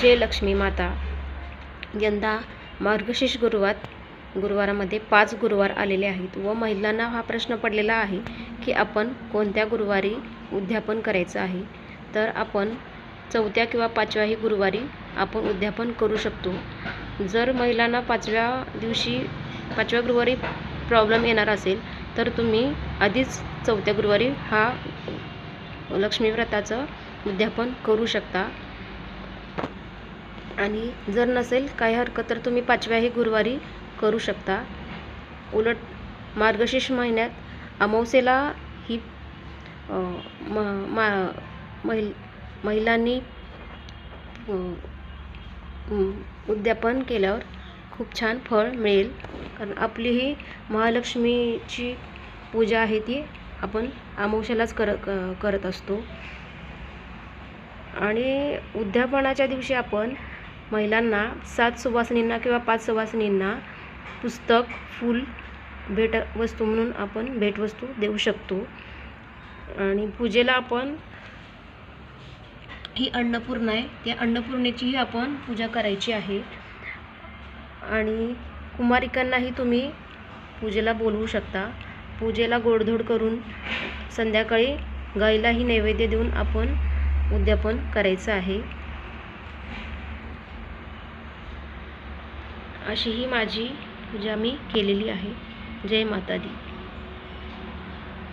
जय लक्ष्मी माता. यंदा मार्गशीर्ष गुरुवार गुरुवारामध्ये पाच गुरुवार आलेले आहेत व महिलांना हा प्रश्न पडलेला आहे की आपण कोणत्या गुरुवारी उद्यापन करायचं आहे? तर आपण चौथ्या किंवा पाचव्याही गुरुवारी आपण उद्यापन करू शकतो. जर महिलांना पाचव्या दिवशी पाचव्या गुरुवारी प्रॉब्लेम येणार असेल तर तुम्ही आधीच चौथ्या गुरुवारी हा लक्ष्मीव्रताचं उद्यापन करू शकता. आणि जर नसेल काही हरकत तर तुम्ही पाचव्याही गुरुवारी करू शकता. उलट मार्गशीर्ष महिन्यात अमावस्येला ही म मा महिल महिलांनी उद्यापन केल्यावर खूप छान फळ मिळेल. कारण आपली ही महालक्ष्मीची पूजा आहे ती आपण अमावस्यालाच कर क- करत असतो. आणि उद्यापनाच्या दिवशी आपण महिलांना सात सुवासिनींना किंवा पाच सुवासिनींना पुस्तक फूल भेट वस्तू म्हणून आपण भेटवस्तू देऊ शकतो. आणि पूजेला आपण ही अन्नपूर्णा आहे. त्या अन्नपूर्णेचीही आपण पूजा करायची आहे. आणि कुमारिकांनाही तुम्ही पूजेला बोलवू शकता. पूजेला गोडधोड करून संध्याकाळी गाईलाही नैवेद्य देऊन आपण उद्यापन करायचं आहे. अशी ही माझी पूजा मी केलेली आहे. जय माता दी